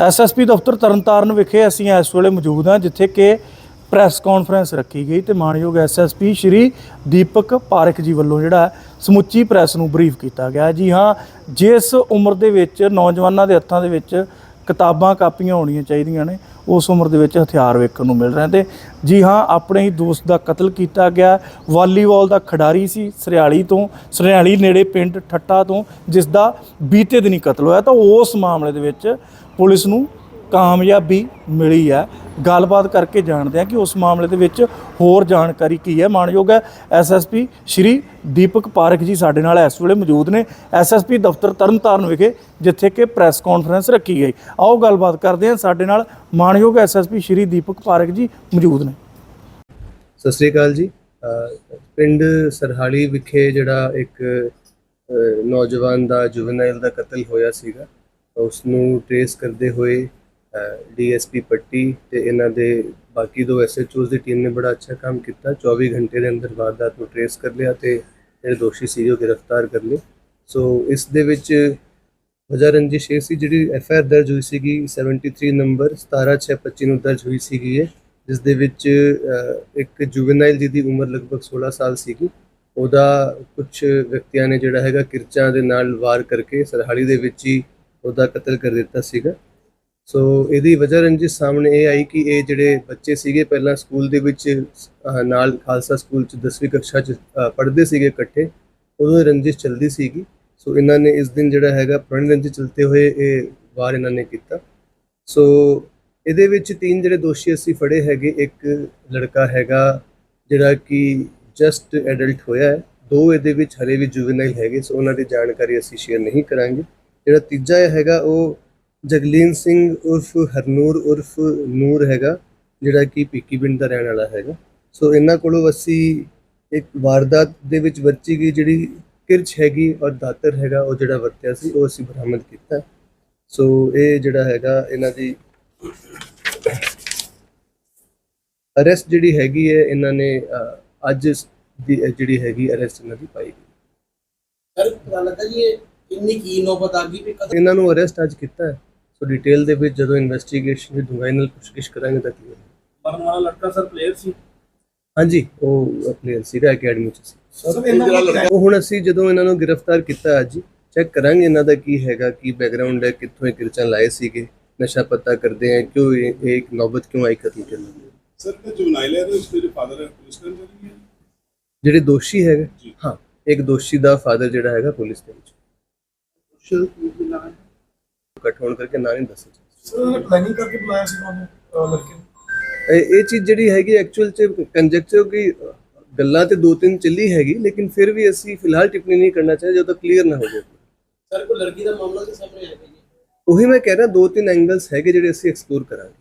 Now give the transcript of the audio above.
SSP ਦਫ਼ਤਰ ਤਰਨਤਾਰਨ ਵਿਖੇ ਅਸੀਂ ਇਸ ਵੇਲੇ ਮੌਜੂਦ ਹਾਂ, ਜਿੱਥੇ ਕਿ ਪ੍ਰੈਸ ਕਾਨਫਰੰਸ ਰੱਖੀ ਗਈ ਤੇ ਮਾਨਯੋਗ ਐਸਐਸਪੀ ਸ਼੍ਰੀ ਦੀਪਕ ਪਾਰਖ ਜੀ ਵੱਲੋਂ ਜਿਹੜਾ ਸਮੁੱਚੀ ਪ੍ਰੈਸ ਨੂੰ ਬਰੀਫ ਕੀਤਾ ਗਿਆ ਜੀ ਹਾਂ, ਜਿਸ ਉਮਰ ਦੇ ਵਿੱਚ, ਨੌਜਵਾਨਾਂ ਦੇ ਹੱਥਾਂ ਦੇ ਵਿੱਚ ਕਿਤਾਬਾਂ, ਕਾਪੀਆਂ ਹੋਣੀਆਂ ਚਾਹੀਦੀਆਂ ਨੇ, ਉਸ ਉਮਰ ਦੇ ਵਿੱਚ ਹਥਿਆਰ ਵੇਖਣ ਨੂੰ ਮਿਲ ਰਹੇ ਤੇ ਜੀ ਹਾਂ, ਆਪਣੇ ਹੀ ਦੋਸਤ ਦਾ ਕਤਲ ਕੀਤਾ ਗਿਆ। ਵਾਲੀਬਾਲ ਦਾ ਖਿਡਾਰੀ ਸੀ ਸਰਿਆਲੀ ਤੋਂ, ਸਰਿਆਲੀ ਨੇੜੇ ਪਿੰਡ ਠੱਟਾ ਤੋਂ ਜਿਸ ਦਾ ਬੀਤੇ ਦਿਨੀ ਕਤਲ ਹੋਇਆ। ਤਾਂ ਉਸ ਮਾਮਲੇ ਦੇ ਵਿੱਚ ਪੁਲਿਸ ਨੂੰ ਕਾਮਯਾਬੀ ਮਿਲੀ ਹੈ। ਗੱਲਬਾਤ ਕਰਕੇ ਜਾਣਦੇ ਹਾਂ ਕਿ ਉਸ ਮਾਮਲੇ ਦੇ ਵਿੱਚ ਹੋਰ ਜਾਣਕਾਰੀ ਕੀ ਹੈ। ਮਾਨਯੋਗ ਹੈ ਐਸਐਸਪੀ ਸ਼੍ਰੀ ਦੀਪਕ ਪਾਰਕ ਜੀ ਸਾਡੇ ਨਾਲ ਇਸ ਵੇਲੇ ਮੌਜੂਦ ਨੇ। ਐਸਐਸਪੀ ਦਫ਼ਤਰ ਤਰਨਤਾਰਨ ਵਿਖੇ, ਜਿੱਥੇ ਕਿ ਪ੍ਰੈਸ ਕਾਨਫਰੰਸ ਰੱਖੀ ਗਈ। ਆਓ ਗੱਲਬਾਤ ਕਰਦੇ ਹਾਂ। ਸਾਡੇ ਨਾਲ ਮਾਨਯੋਗ ਐਸਐਸਪੀ ਸ਼੍ਰੀ ਦੀਪਕ ਪਾਰਕ ਜੀ ਮੌਜੂਦ ਨੇ। ਸਤਿ ਸ੍ਰੀ ਅਕਾਲ ਜੀ। ਪਿੰਡ ਸਰਹਾਲੀ ਵਿਖੇ ਜਿਹੜਾ ਇੱਕ ਨੌਜਵਾਨ ਦਾ ਜੁਵਨਾਈਲ ਦਾ ਕਤਲ ਹੋਇਆ ਸੀਗਾ, ਉਸ ਨੂੰ ਟ੍ਰੇਸ ਕਰਦੇ ਹੋਏ ਡੀਐਸਪੀ ਪੱਟੀ ਤੇ ਇਹਨਾਂ ਦੇ ਬਾਕੀ ਦੋ ਐਸਐਚਓਸ ਦੀ ਟੀਮ ਨੇ ਬੜਾ ਅੱਛਾ ਕੰਮ ਕੀਤਾ। 24 ਘੰਟੇ ਦੇ ਅੰਦਰ ਵਾਰਦਾਤ ਨੂੰ ਟ੍ਰੇਸ ਕਰ ਲਿਆ ਤੇ ਜਿਹੜੇ ਦੋਸ਼ੀ ਸੀ ਉਹ ਗ੍ਰਿਫਤਾਰ ਕਰ ਲਏ। ਸੋ ਇਸ ਦੇ ਵਿੱਚ ਵਜ੍ਹਾ ਰੰਜਿਸ਼ ਇਹ ਸੀ ਜਿਹੜੀ ਐਫ ਆਰ ਦਰਜ ਹੋਈ ਸੀਗੀ 73 ਨੰਬਰ 17625 ਨੂੰ ਦਰਜ ਹੋਈ ਸੀਗੀ ਇਹ ਜਿਸ ਦੇ ਵਿੱਚ ਅਹ, ਇੱਕ ਜੁਵਨਾਈਲ ਦੀ ਉਮਰ ਲਗਭਗ 16 ਸਾਲ ਸੀਗੀ। ਉਹਦਾ ਕੁਝ ਵਿਅਕਤੀਆਂ ਨੇ ਜਿਹੜਾ ਹੈਗਾ ਕਿਰਚਾਂ ਦੇ ਨਾਲ ਵਾਰ ਕਰਕੇ ਸਰਹਾਲੀ ਦੇ ਵਿੱਚ ਹੀ ਉਹਦਾ ਕਤਲ ਕਰ ਦਿੱਤਾ ਸੀਗਾ। ਸੋ ਇਹਦੀ ਵਜ੍ਹਾ ਰੰਜਿਸ਼ ਸਾਹਮਣੇ ਇਹ ਆਈ ਕਿ ਇਹ ਜਿਹੜੇ ਬੱਚੇ ਸੀਗੇ ਪਹਿਲਾਂ ਸਕੂਲ ਦੇ ਵਿੱਚ ਨਾਲ ਖਾਲਸਾ ਸਕੂਲ ਚ 10ਵੀਂ ਕਕਸ਼ਾ ਚ ਪੜ੍ਹਦੇ ਸੀਗੇ ਇਕੱਠੇ, ਉਦੋਂ ਰੰਜਿਸ਼ ਚੱਲਦੀ ਸੀਗੀ। ਸੋ ਇਹਨਾਂ ਨੇ ਇਸ ਦਿਨ ਜਿਹੜਾ ਹੈਗਾ ਪੁਰਾਣੀ ਰੰਜਿਸ਼ ਚਲਤੇ ਹੋਏ ਇਹ ਵਾਰ ਇਹਨਾਂ ਨੇ ਕੀਤਾ। ਸੋ ਇਹਦੇ ਵਿੱਚ ਤਿੰਨ ਜਿਹੜੇ ਦੋਸ਼ੀ ਅਸੀਂ ਫੜੇ ਹੈਗੇ, ਇੱਕ ਲੜਕਾ ਹੈਗਾ ਜਿਹੜਾ ਕਿ ਜਸਟ ਐਡਲਟ ਹੋਇਆ ਹੈ। ਦੋ ਇਹਦੇ ਵਿੱਚ ਹਲੇ ਵੀ ਜੁਵਨਾਈਲ ਹੈਗੇ, ਸੋ ਉਹਨਾਂ ਦੀ ਜਾਣਕਾਰੀ ਅਸੀਂ ਸ਼ੇਅਰ ਨਹੀਂ ਕਰਾਂਗੇ। ਜਿਹੜਾ ਤੀਜਾ ਹੈਗਾ, ਉਹ ਜਗਲੀਨ ਸਿੰਘ ਉਰਫ ਹਰਨੂਰ ਉਰਫ ਨੂਰ ਹੈਗਾ ਜਿਹੜਾ ਕਿ ਪੀਕੀ ਪਿੰਡ ਦਾ ਰਹਿਣ ਵਾਲਾ ਹੈਗਾ। ਸੋ ਇਹਨਾਂ ਕੋਲੋਂ ਅਸੀਂ ਇੱਕ ਵਾਰਦਾਤ ਦੇ ਵਿੱਚ ਵਰਤੀ ਗਈ ਜਿਹੜੀ ਕਿਰਚ ਹੈਗੀ ਔਰ ਦਾਤਰ ਹੈਗਾ ਉਹ ਜਿਹੜਾ ਵਰਤਿਆ ਸੀ ਉਹ ਅਸੀਂ ਬਰਾਮਦ ਕੀਤਾ। ਸੋ ਇਹ ਜਿਹੜਾ ਹੈਗਾ ਇਹਨਾਂ ਦੀ ਅਰੈਸਟ ਜਿਹੜੀ ਹੈਗੀ ਹੈ ਇਹਨਾਂ ਨੇ ਅੱਜ ਦੀ ਜਿਹੜੀ ਹੈਗੀ ਅਰੈਸਟ ਇਹਨਾਂ ਦੀ ਪਾਈ ਗਈ। ਸਰ ਪਤਾ ਲੱਗਾ ਜੀ ਇਹ ਕਿੰਨੀ ਕੀ ਨੌਬਤ ਆ ਗਈ ਵੀ ਕਦੋਂ ਇਹਨਾਂ ਨੂੰ ਅਰੈਸਟ ਅੱਜ ਕੀਤਾ ਹੈ। ਸੋ ਡਿਟੇਲ ਦੇ ਵਿੱਚ ਜਦੋਂ ਇਨਵੈਸਟੀਗੇਸ਼ਨ ਦੀ ਡੂੰਘਾਈ ਨਾਲ ਪੁੱਛਗਿੱਛ ਕਰਾਂਗੇ ਤਾਂ ਕਲੀਅਰ ਮਰਨ ਵਾਲਾ ਲੜਕਾ ਸਰ ਪਲੇਅਰ ਸੀ। ਹਾਂਜੀ ਉਹ ਪਲੇਅਰ ਸੀਗਾ ਅਕੈਡਮੀ ਚ ਸੀ। ਸਰ ਉਹ ਹੁਣ ਅਸੀਂ ਜਦੋਂ ਇਹਨਾਂ ਨੂੰ ਗ੍ਰਿਫਤਾਰ ਕੀਤਾ ਅੱਜ ਚੈੱਕ ਕਰਾਂਗੇ ਇਹਨਾਂ ਦਾ ਕੀ ਹੈਗਾ ਕੀ ਬੈਕਗ੍ਰਾਉਂਡ ਹੈ ਕਿੱਥੋਂ ਇਹ ਕਿਰਚਾਂ ਲਾਏ ਸੀਗੇ ਨਸ਼ਾ ਪਤਾ ਕਰਦੇ ਆ ਕਿਉਂ ਇਹ ਇੱਕ ਨੌਬਤ ਕਿਉਂ ਆਈ ਕਤਲ ਕਰਨ ਦੀ ਸਰ ਤੇ ਜੁਵਨਾਈਲ ਹੈ ਤੇ ਉਸ ਦੇ ਫਾਦਰ ਹੈ ਪੁਲਿਸ ਕਰਮਚਾਰੀ ਹੈ? ਜਿਹੜੇ ਦੋਸ਼ੀ ਹੈਗੇ। ਹਾਂ ਇੱਕ ਦੋਸ਼ੀ ਦਾ ਫਾਦਰ ਜਿਹੜਾ ਹੈਗਾ ਪੁਲਿਸ ਦੇ ਵਿੱਚ। ਸੋਸ਼ਲ ਮੀਡੀਆ ਇਕੱਠ ਹੋਣ ਕਰਕੇ ਨਾਂ ਨਹੀਂ ਦੱਸਿਆ ਸਰ ਪਲੈਨਿੰਗ ਕਰਕੇ ਬੁਲਾਇਆ ਸੀ ਉਹਨੂੰ ਅਹ ਲੜਕੇ ਇਹ ਇਹ ਚੀਜ਼ ਜਿਹੜੀ ਹੈਗੀ ਐਕਚੁਅਲ ਚ ਕੰਜੈਕਚਰ ਕੀ ਗੱਲਾਂ ਤੇ ਦੋ ਤਿੰਨ ਚੱਲੀ ਹੈਗੀ ਲੇਕਿਨ ਫਿਰ ਵੀ ਅਸੀਂ ਫਿਲਹਾਲ ਟਿੱਪਣੀ ਨਹੀਂ ਕਰਨਾ ਚਾਹੀਏ ਜਦੋਂ ਤੱਕ ਕਲੀਅਰ ਨਾ ਹੋ ਜਾਏ ਸਰ ਕੋਈ ਲੜਕੀ ਦਾ ਮਾਮਲਾ ਤੇ ਸਾਹਮਣੇ ਆਇਆ ਉਹੀ ਮੈਂ ਕਹਿ ਰਿਹਾ ਦੋ ਤਿੰਨ ਐਂਗਲਸ ਹੈਗੇ ਜਿਹੜੇ ਅਸੀਂ ਐਕਸਪਲੋਰ ਕਰਾਂਗੇ।